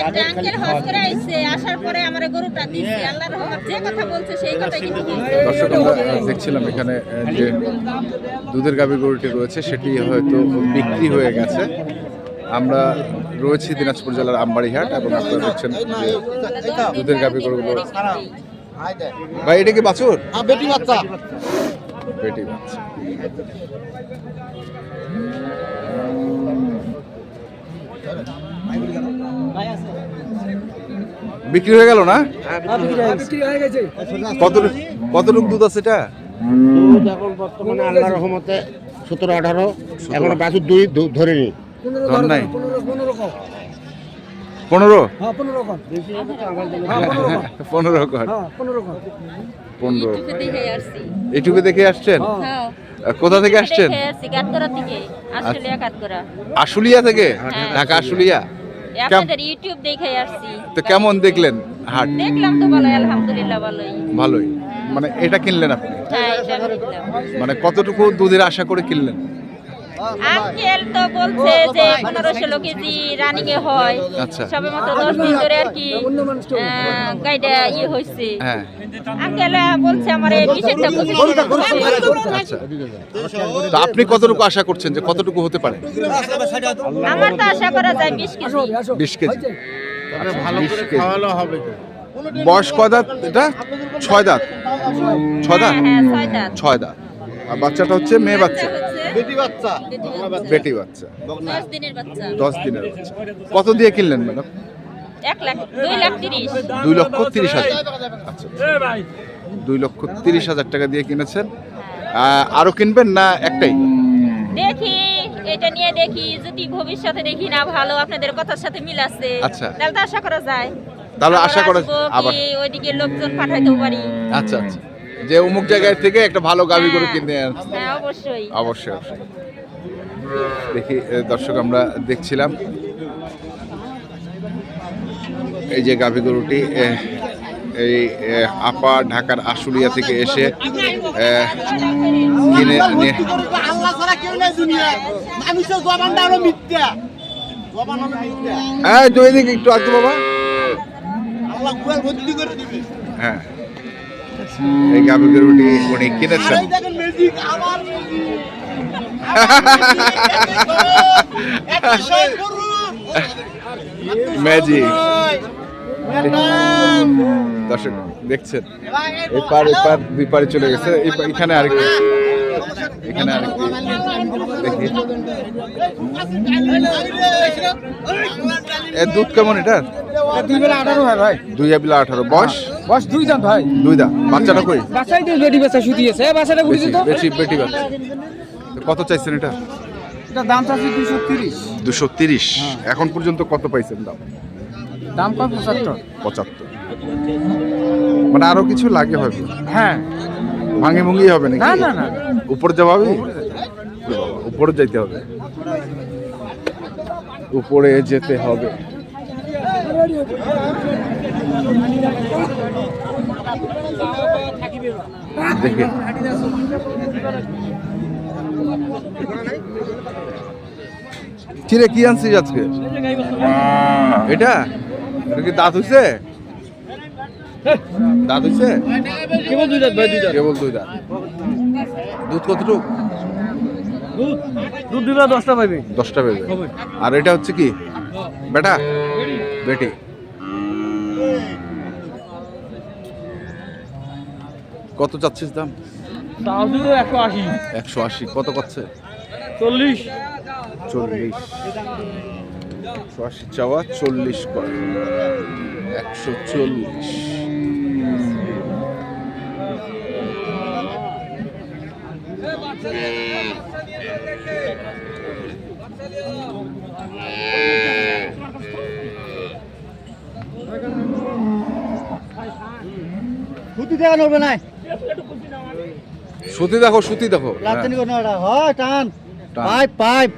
একটা আঙ্কেল হজ করে আইছে আসার পরে আমার গরুটা দিচ্ছে আল্লাহর রহমত যে কথা বলছে সেই কথাই কিন্তু দর্শক আমরা দেখছিলাম এখানে যে দুধের গাভী গরুটি রয়েছে সেটি হয়তো বিক্রি হয়ে গেছে। আমরা রয়েছি দিনাজপুর জেলার আমবাড়িহাট এবং আপনারা দেখছেন দুধের গাভী গরুগুলো ভাই এটা কি বাছুর? বেটি বাচ্চা। বেটি বাচ্চা। বিক্রি হয়ে গেল না? কত কতটুক দুধ আছে এটা? দুধ এখন বর্তমানে আল্লাহ রহমতে সতেরো আঠারো এখন বাছুর দুই ধরে নি ধর নাই। পনেরো পনেরো পনেরো? ইউটিউবে দেখে এইটুকু দেখে আসছেন? হ্যাঁ। কোথা থেকে আসছেন? থেকে আশুলিয়া থেকে? ঢাকা আশুলিয়া? আপনাদের ইউটিউব দেখে আসছি। তো কেমন দেখলেন হাট? দেখলাম তো ভালো আলহামদুলিল্লাহ ভালোই। ভালোই। মানে এটা কিনলেন আপনি? হ্যাঁ এটা মানে কতটুকু দুধের আশা করে কিনলেন? আঙ্কেল তো বলছে যে পনেরো ষোলো কেজি রানিং এ হয়। আচ্ছা। সবে মতো দশ দিন ধরে আর কি গাইডা ইয়ে হয়েছে হ্যাঁ। আঙ্কেল বলছে আমার আচ্ছা। তো আপনি কতটুকু আশা করছেন যে কতটুকু হতে পারে? আমার তো আশা করা যায় বিশ কেজি। বিশ কেজি। ভালো করে কেজি। হবে বয়স কয় দাঁত এটা? ছয় দাঁত। ছয় দাঁত। হ্যাঁ হ্যাঁ ছয় দাঁত। আর বাচ্চাটা হচ্ছে মেয়ে বাচ্চা। বেটি বাচ্চা? বেটি বাচ্চা। দশ দিনের বাচ্চা। দশ দিনের বাচ্চা। কত দিয়ে কিনলেন ম্যাডাম? দুই তিরিশ। লক্ষ তিরিশ হাজার। আচ্ছা। দুই লক্ষ তিরিশ হাজার টাকা দিয়ে কিনেছেন। আরও কিনবেন না একটাই? দেখি এটা নিয়ে দেখি যদি ভবিষ্যতে দেখি না ভালো আপনাদের কথার সাথে মিল আছে। আচ্ছা। তাহলে তো আশা করা যায়। তাহলে আশা করা আবার। ওইদিকে লোকজন পাঠাইতেও পারি। আচ্ছা আচ্ছা। যে অমুক জায়গায় থেকে একটা ভালো গাভি গরু হ্যাঁ, কিনে। হ্যাঁ অবশ্যই। অবশ্যই অবশ্যই। দেখি দর্শক আমরা দেখছিলাম। এই যে গাভী গরুটি এই আপা ঢাকার আশুলিয়া থেকে এসে কিনে নিয়ে হ্যাঁ একটু আসতো বাবা। আল্লাহ গুয়ার ভর্তি করে দিবে। হ্যাঁ। এই গাভী গরুটি উনি কিনেছেন। ম্যাজিক দর্শক দেখছেন এই পার এই পার দুই পারে চলে গেছে। এখানে আরেকটি এখানে আরেকটি দেখি। এর দুধ কেমন এটা দুই বেলা আঠারো হয় ভাই। দুই বেলা আঠারো। বয়স? বস দুই দাম ভাই। দুই দা বাচ্চাটা কই? বাসাই দিয়ে বেটি বাচ্চা শুধিয়েছে বাচ্চাটা বুঝি তো? বেশি বেটি বাচ্চা। কত চাইছেন এটা? এটা দাম চাচ্ছি দুশো তিরিশ। দুশো তিরিশ। এখন পর্যন্ত কত পাইছেন দাম? দাম কয়? পঁচাত্তর। পঁচাত্তর। মানে আরও কিছু লাগে হয়তো হ্যাঁ। ভাঙে ভুঙ্গি হবে নাকি? না, না, না। উপরে যাওয়া হবে উপরে যাইতে হবে। উপরে যেতে হবে। দেখে কিরে কি আনছিস আজকে? এটা? এটা কি দাঁত হইছে? দাঁত হইছে? কেবল দুই দাম ভাই দুই দাম কেবল দুই দাঁত। দুধ কতটুক? দুধ দিলে দশটা পাইবে। দশটা বেজে আর এটা হচ্ছে কি? বেটা? বেটি। কত চাচ্ছিস দাম? একশো আশি। একশো আশি কত করছে চল্লিশ। চল্লিশ। একশো আশি চাওয়া চল্লিশ করে। একশো চল্লিশ। সুতি দেওয়া হবে না। সুতি দেখো সুতি দেখো। হয় টান। Pipe pipe.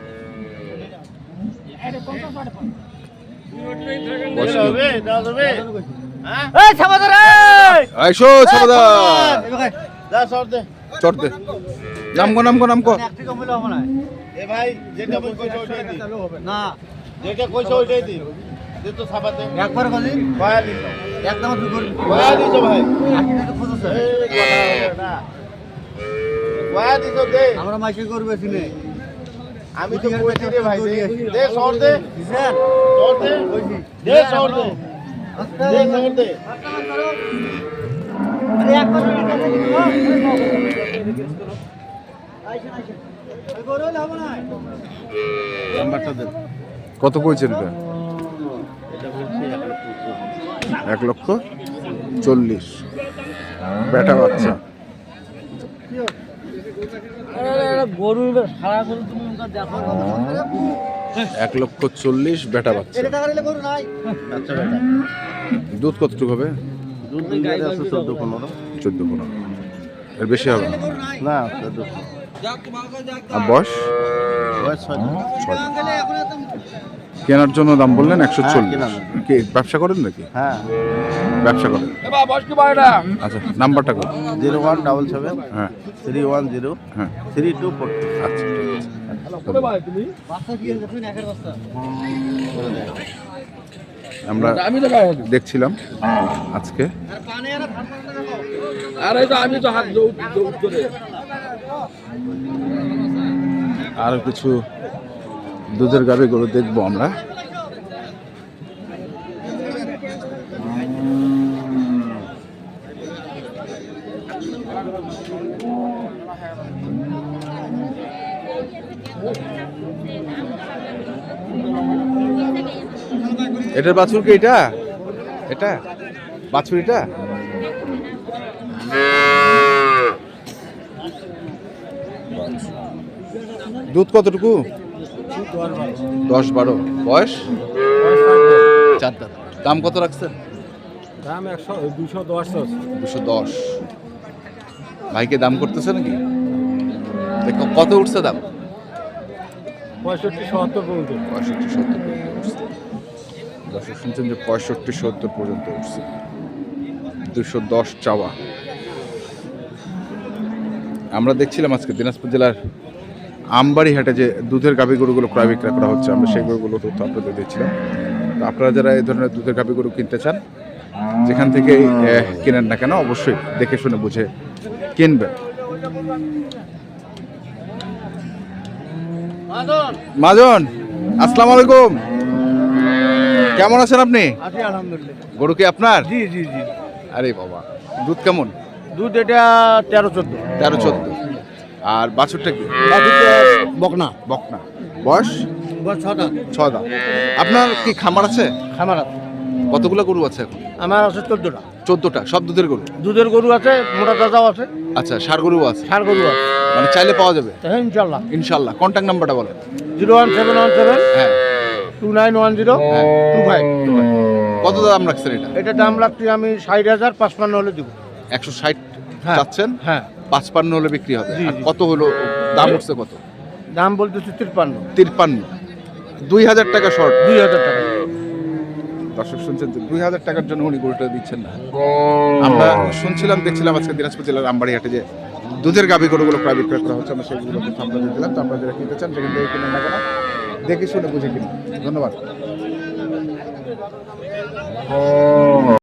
নামকো নামকো নামকো। এ ভাই যেটা বলছো ওইটাই দি। না। যেটা কইছো ওইটাই দি। দে তো ছাপাতে একবার একদম কয়া দিছ ভাই? খুঁজছে কয়া দিছ দে? আমরা মাইকে করবে আমি তো কইছি রে ভাই দে। দে সর দে। সর দে। দে সর দে। দে সর দে। আরে একবার নাম্বারটা দে। কত কইছেন এটা? এক লক্ষ চল্লিশ। বেটা বাচ্চা। গরু সারা গরু তুমি দেখো এক লক্ষ চল্লিশ বেটা বাচ্চা। আচ্ছা দুধ কতটুকু হবে? চোদ্দ পনেরো। চোদ্দ পনেরো। এর বেশি হবে? না। না চোদ্দ আর বয়স? ছয় কেনার জন্য দাম বললেন একশো হ্যাঁ, চল্লিশ কি ব্যবসা করেন নাকি? হ্যাঁ। ব্যবসা করেন। আচ্ছা নাম্বারটা কত জিরো ওয়ান ডাবল সেভেন হ্যাঁ। থ্রি ওয়ান জিরো হ্যাঁ। থ্রি টু ফোর আচ্ছা। আমরা আমি দেখছিলাম আজকে। আরে তো আমি তো হাত আরও কিছু দুধের গাভী গরু দেখব আমরা। এটার বাছুর কি এটা? এটা? বাছুর এটা? দুধ কতটুকু? দশ বারো। বয়স? চার দাঁত। দাম কত রাখছেন? দাম একশো দুশো দশ দুশো দশ। ভাইকে দাম করতেছে নাকি দেখো কত উঠছে দাম? পঁয়ষট্টি সত্তর পর্যন্ত। পঁয়ষট্টি সত্তর পর্যন্ত দর্শক শুনছেন যে পঁয়ষট্টি সত্তর পর্যন্ত উঠছে। দুশো দশ চাওয়া। আমরা দেখছিলাম আজকে দিনাজপুর জেলার আমবাড়ি হাটে যে দুধের গাভী গরুগুলো ক্রয় বিক্রয় করা হচ্ছে আমরা সেই গরুগুলো তথ্য আপনাদের দিচ্ছিলাম। তো আপনারা যারা এই ধরনের দুধের গাভী গরু কিনতে চান যেখান থেকে কেনেন না কেন অবশ্যই দেখে শুনে বুঝে কিনবেন। মাজন আসসালামু আলাইকুম। কেমন আছেন আপনি? গরু কি আপনার? জি জি জি। আরে বাবা দুধ কেমন? দুধ এটা তেরো চোদ্দ। তেরো চোদ্দ। আর বাছুরটা কি বকনা। বকনা। বয়স? বয়স ছটা। ছ দাম আপনার কি খামার আছে? খামার কতগুলো গরু আছে এখন? আমার আছে চোদ্দটা। চোদ্দটা। সব দুধের গরু? দুধের গরু আছে মোটা তাজাও আছে। আচ্ছা সার গরু আছে? ষাড় গরু আছে। মানে চাইলে পাওয়া যাবে? হ্যাঁ ইনশাল্লাহ। ইনশাল্লাহ। কন্ট্যাক্ট নাম্বারটা বলেন। Zero one seven one seven. হ্যাঁ। Two nine one zero. হ্যাঁ। Two five. কত দাম রাখছেন এটা? এটা দাম লাগছে আমি ষাট হাজার পাঁচপান্ন হলে দিব। একশো ষাট হ্যাঁ। চাচ্ছেন? হ্যাঁ। পাঁচপান্ন হলে বিক্রি হবে। আর কত হলো? দাম উঠছে কত? দাম বলতেছি তিরপান্ন। তিরপান্ন। দুই হাজার টাকা শর্ট দুই হাজার টাকা। দর্শক শুনছেন যে দুই হাজার টাকার জন্য উনি গরুটা দিচ্ছেন না। আমরা শুনছিলাম দেখছিলাম আজকে দিনাজপুর জেলার আমবাড়িহাটে যে দুধের গাভী গরুগুলো প্রায় বিক্রয় করা হচ্ছে আমরা সেগুলো আপনাদের দিলাম। তো আপনারা যারা কিনতে চান সেখান থেকে কিনে না কেন দেখে শুনে বুঝে কিনুন। ধন্যবাদ।